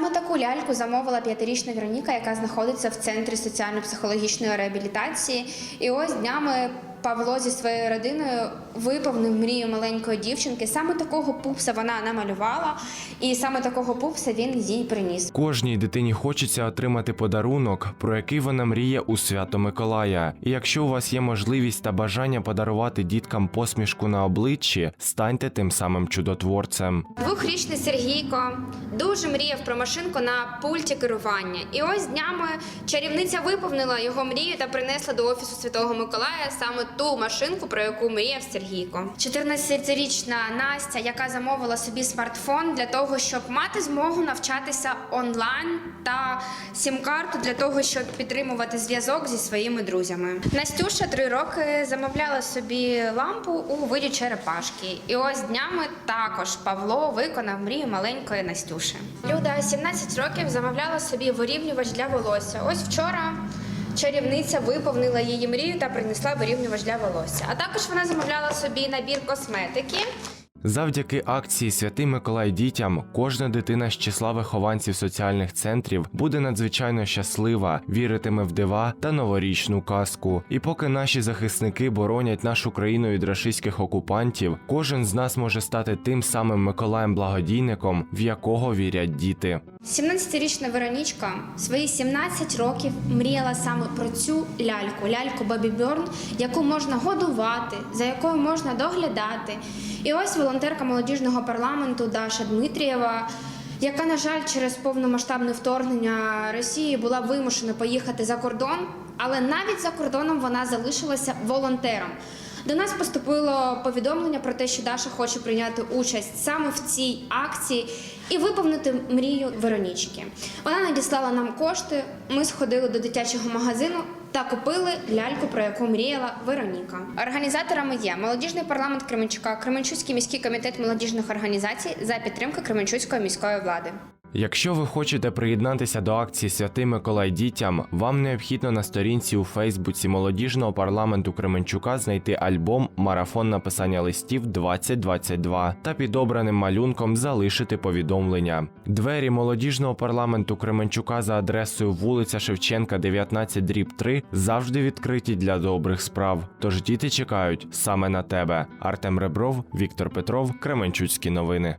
Саме таку ляльку замовила п'ятирічна Вероніка, яка знаходиться в центрі соціально-психологічної реабілітації. І ось днями Павло зі своєю родиною виповнив мрію маленької дівчинки. Саме такого пупса вона намалювала, і саме такого пупса він їй приніс. Кожній дитині хочеться отримати подарунок, про який вона мріє у свято Миколая. І якщо у вас є можливість та бажання подарувати діткам посмішку на обличчі, станьте тим самим чудотворцем. Двохрічний Сергійко дуже мріяв про машинку на пульті керування. І ось днями чарівниця виповнила його мрію та принесла до офісу Святого Миколая саме ту машинку, про яку мріяв Сергійко. 14-річна Настя, яка замовила собі смартфон для того, щоб мати змогу навчатися онлайн та сім-карту для того, щоб підтримувати зв'язок зі своїми друзями. Настюша три роки замовляла собі лампу у виді черепашки. І ось днями також Павло виконав мрію маленької Настюші. Люда 17 років замовляла собі вирівнювач для волосся. Ось вчора. Чарівниця виповнила її мрію та принесла вирівнювач для волосся. А також вона замовляла собі набір косметики. Завдяки акції Святий Миколай дітям кожна дитина з числа вихованців соціальних центрів буде надзвичайно щаслива, віритиме в дива та новорічну казку. І поки наші захисники боронять нашу країну від рашистських окупантів, кожен з нас може стати тим самим Миколаєм благодійником, в якого вірять діти. 17-річна Веронічка свої 17 років мріяла саме про цю ляльку, ляльку Бабі Бьорн, яку можна годувати, за якою можна доглядати. І ось волонтерка молодіжного парламенту Даша Дмитрієва, яка, на жаль, через повномасштабне вторгнення Росії була вимушена поїхати за кордон, але навіть за кордоном вона залишилася волонтером. До нас поступило повідомлення про те, що Даша хоче прийняти участь саме в цій акції і виповнити мрію Веронічки. Вона надіслала нам кошти. Ми сходили до дитячого магазину та купили ляльку, про яку мріяла Вероніка. Організаторами є молодіжний парламент Кременчука, Кременчуцький міський комітет молодіжних організацій за підтримки Кременчуцької міської влади. Якщо ви хочете приєднатися до акції Святий Миколай дітям, вам необхідно на сторінці у Фейсбуці молодіжного парламенту Кременчука знайти альбом Марафон написання листів 2022 та під обраним малюнком залишити повідомлення. Двері молодіжного парламенту Кременчука за адресою вулиця Шевченка, 19 дріб 3 завжди відкриті для добрих справ. Тож діти чекають саме на тебе. Артем Ребров, Віктор Петров, Кременчуцькі новини.